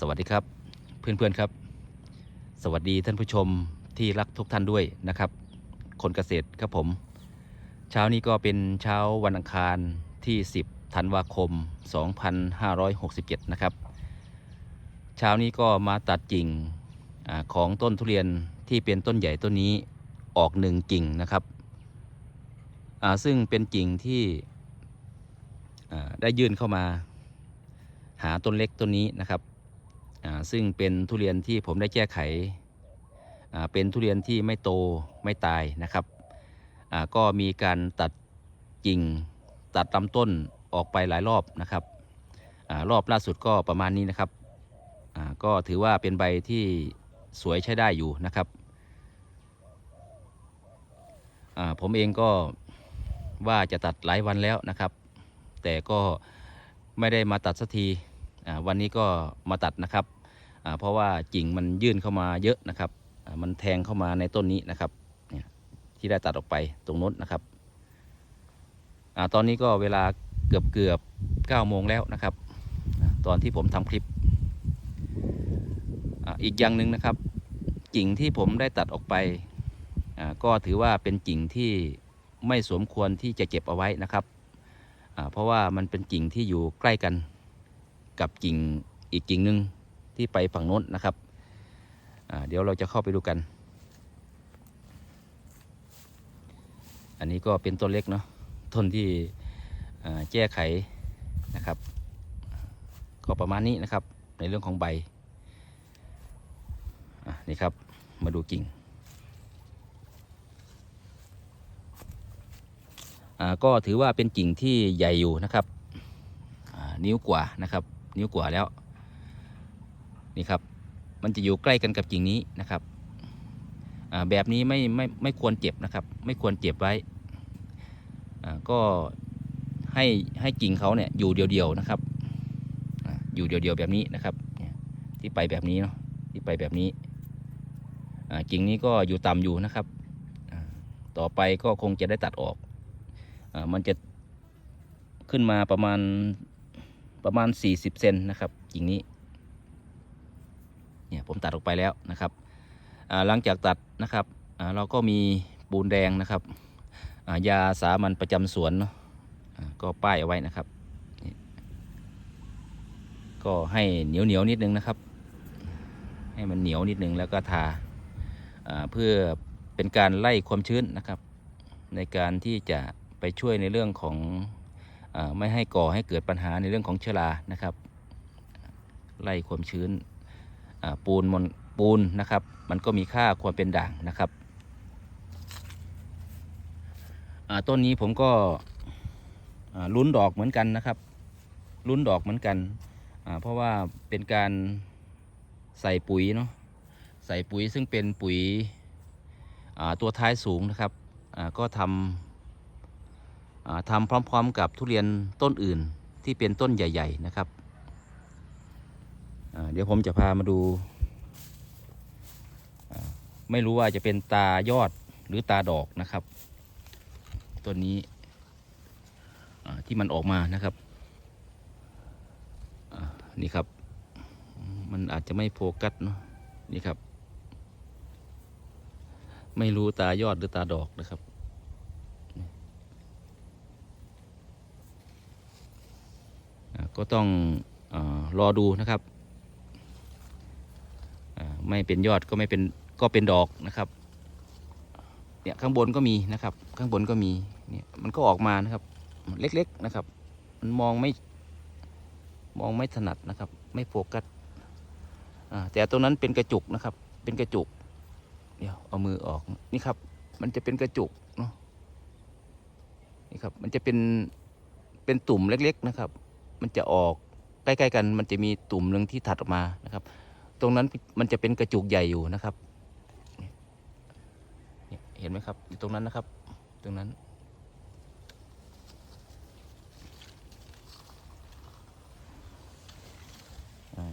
สวัสดีครับเพื่อนๆครับ สวัสดีท่านผู้ชมที่รักทุกท่านด้วยนะครับ คนเกษตรครับผม เช้านี้ก็เป็นเช้าวันอังคารที่ 10ธันวาคม 2567 นะครับ เช้านี้ก็มาตัดกิ่งอของต้นทุเรียนที่เป็นต้นใหญ่ต้นนี้ออกหนึ่งกิ่งนะครับ ซึ่งเป็นกิ่งที่ได้ยื่นเข้ามา หาต้นเล็กต้นนี้นะครับ ซึ่งเป็นทุเรียนที่ผมได้แก้ไข เป็นทุเรียนที่ไม่โตไม่ตายนะครับก็มีการตัดกิ่งตัดลำต้นออกไปหลายรอบนะครับอรอบล่าสุดก็ประมาณนี้นะครับก็ถือว่าเป็นใบที่สวยใช้ได้อยู่นะครับผมเองก็ว่าจะตัดหลายวันแล้วนะครับ แต่ก็ไม่ได้มาตัดสักทีวันนี้ก็มาตัดนะครับ เพราะว่ากิ่งมันยื่นเข้ามาเยอะนะครับ มันแทงเข้ามาในต้นนี้นะครับเนี่ยที่ได้ตัดออกไปตรงโน้นนะครับอตอนนี้ก็เวลาเกือบเกือบเก้าโมงแล้วนะครับ ตอนที่ผมทำคลิปออีกอย่างหนึ่งนะครับกิ่งที่ผมได้ตัดออกไปก็ถือว่าเป็นกิ่งที่ไม่สมควรที่จะเก็บเอาไว้นะครับเพราะว่ามันเป็นกิ่งที่อยู่ใกล้กันกับกิ่งอีกกิ่งหนึ่ง ที่ไปฝั่งโน้นนะครับเดี๋ยวเราจะเข้าไปดูกัน อันนี้ก็เป็นต้นเล็กเนาะต้นที่แก้ไขนะครับ ก็ประมาณนี้นะครับในเรื่องของใบนี่ครับมาดูกิ่งก็ถือว่าเป็นกิ่งที่ใหญ่อยู่นะครับนิ้วกว่านะครับ นิ้วกว่าแล้ว นี่ครับ มันจะอยู่ใกล้กันกับกิ่งนี้นะครับแบบนี้ไม่ไม่ไม่ควรเจ็บนะครับ ไม่ควรเจ็บไว้ก็ให้ให้กิ่งเขาเนี่ยอยู่เดียวๆนะครับอยู่เดียวๆแบบนี้นะครับที่ไปแบบนี้เนาะที่ไปแบบนี้กิ่งนี้ก็อยู่ต่ำอยู่นะครับต่อไปก็คงจะได้ตัดออกอมันจะขึ้นมาประมาณประมาณ 40 เซนนะครับกิ่งนี้ เนี่ยผมตัดออกไปแล้วนะครับหลังจากตัดนะครับเราก็มีปูนแดงนะครับยาสามัญประจำสวนก็ป้ายเอาไว้นะครับ ก็ให้เหนียวเหนียวนิดนึงนะครับ ให้มันเหนียวนิดนึงแล้วก็ทาเพื่อเป็นการไล่ความชื้นนะครับ ในการที่จะไปช่วยในเรื่องของอไม่ให้ก่อให้เกิดปัญหาในเรื่องของเชื้อรานะครับ ไล่ความชื้น ปูนมนปูนนะครับ มันก็มีค่าความเป็นด่างนะครับต้นนี้ผมก็ลุ้นดอกเหมือนกันนะครับลุ้นดอกเหมือนกัน เพราะว่าเป็นการใส่ปุ๋ยเนาะใส่ปุ๋ยซึ่งเป็นปุ๋ยตัวท้ายสูงนะครับก็ทำทำพร้อมๆกับทุเรียนต้นอื่นที่เป็นต้นใหญ่ ๆ นะครับ เดี๋ยวผมจะพามาดู ไม่รู้ว่าจะเป็นตายอดหรือตาดอกนะครับต้นนี้ที่มันออกมานะครับนี่ครับ มันอาจจะไม่โฟกัสเนาะนี่ครับ ไม่รู้ตายอดหรือตาดอกนะครับก็ต้องอรอดูนะครับ ไม่เป็นยอดก็ไม่เป็นก็เป็นดอกนะครับ เนี่ยข้างบนก็มีนะครับ ข้างบนก็มีเนี่ยมันก็ออกมานะครับ เล็กๆนะครับ มันมองไม่มองไม่ถนัดนะครับ ไม่โฟกัสแต่ตรงนั้นเป็นกระจุกนะครับ เป็นกระจุก เดี๋ยวเอามือออกนี่ครับ มันจะเป็นกระจุกเนาะนี่ครับ มันจะเป็นเป็นตุ่มเล็ก ๆนะครับ มันจะออกใกล้ ๆ กัน มันจะมีตุ่มหนึ่งที่ถัดออกมานะครับ ตรงนั้นมันจะเป็นกระจุกใหญ่อยู่นะครับเห็นไหมครับ อยู่ตรงนั้นนะครับ ตรงนั้น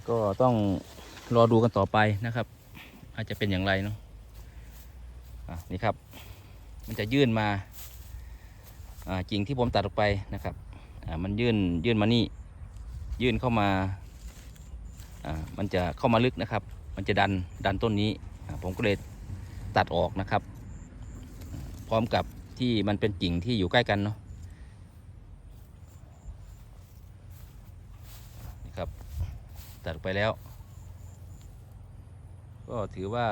ก็ต้องรอดูกันต่อไปนะครับ อาจจะเป็นอย่างไรเนาะะนี่ครับ มันจะยื่นมาอ่ากิ่งที่ผมตัดออกไปนะครับมันยื่นยื่นมานี่ ยื่นเข้ามา มันจะเข้ามาลึกนะครับ มันจะดันดันต้นนี้ ผมก็เลยตัดออกนะครับ พร้อมกับที่มันเป็นกิ่งที่อยู่ใกล้กันเนาะนี่ครับ ตัดไปแล้ว ก็ถือว่า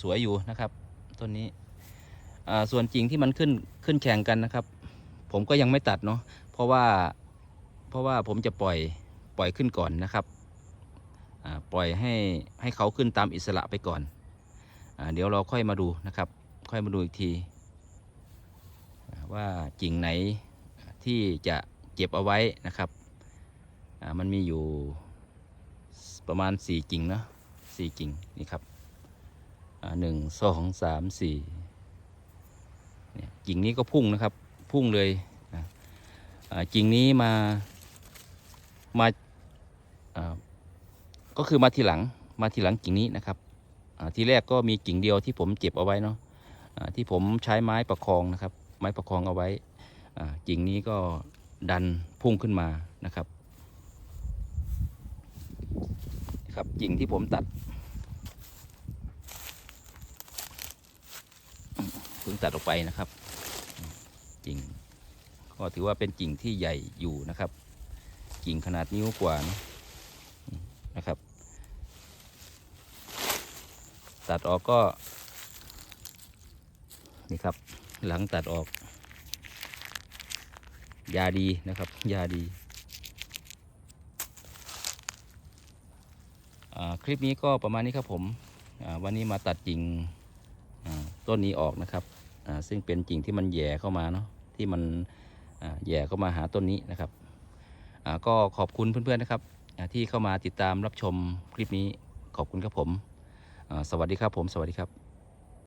สวยอยู่นะครับต้นนี้ส่วนกิ่งที่มันขึ้นขึ้นแข่งกันนะครับ ผมก็ยังไม่ตัดเนาะเพราะว่าเพราะว่าผมจะปล่อย ล่อยขึ้นก่อนนะครับปล่อยให้ให้เขาขึ้นตามอิสระไปก่อนอเดี๋ยวเราค่อยมาดูนะครับ ค่อยมาดูอีกทีอ่าว่ากิ่งไหนที่จะเก็บเอาไว้นะครับ มันมีอยู่ประมาณ 4 กิ่งเนาะสี่กิ่งนี่ครับหนึ่งสองสามสี่เนี่ยกิ่งนี้ก็พุ่งนะครับ พุ่งเลยกิ่งนี้มามา ก็คือมาทีหลังมาทีหลังกิ่งนี้นะครับทีแรกก็มีกิ่งเดียวที่ผมเจ็บเอาไว้เนาะที่ผมใช้ไม้ประคองนะครับ ไม้ประคองเอาไว้กิ่งนี้ก็ดันพุ่งขึ้นมานะครับครับกิ่งที่ผมตัดเพิ่งตัดออกไปนะครับกิ่งก็ถือว่าเป็นกิ่งที่ใหญ่อยู่นะครับ กิ่งขนาดนิ้วกว่านะ นะครับ ตัดออกก็ นี่ครับ หลังตัดออก ยาดีนะครับ ยาดีคลิปนี้ก็ประมาณนี้ครับผมวันนี้มาตัดกิ่งต้นนี้ออกนะครับซึ่งเป็นกิ่งที่มันแย่เข้ามาเนาะที่มันแย่เข้ามาหาต้นนี้นะครับก็ขอบคุณเพื่อนๆนะครับ ที่เข้ามาติดตามรับชมคลิปนี้ขอบคุณครับผม สวัสดีครับผม สวัสดีครับ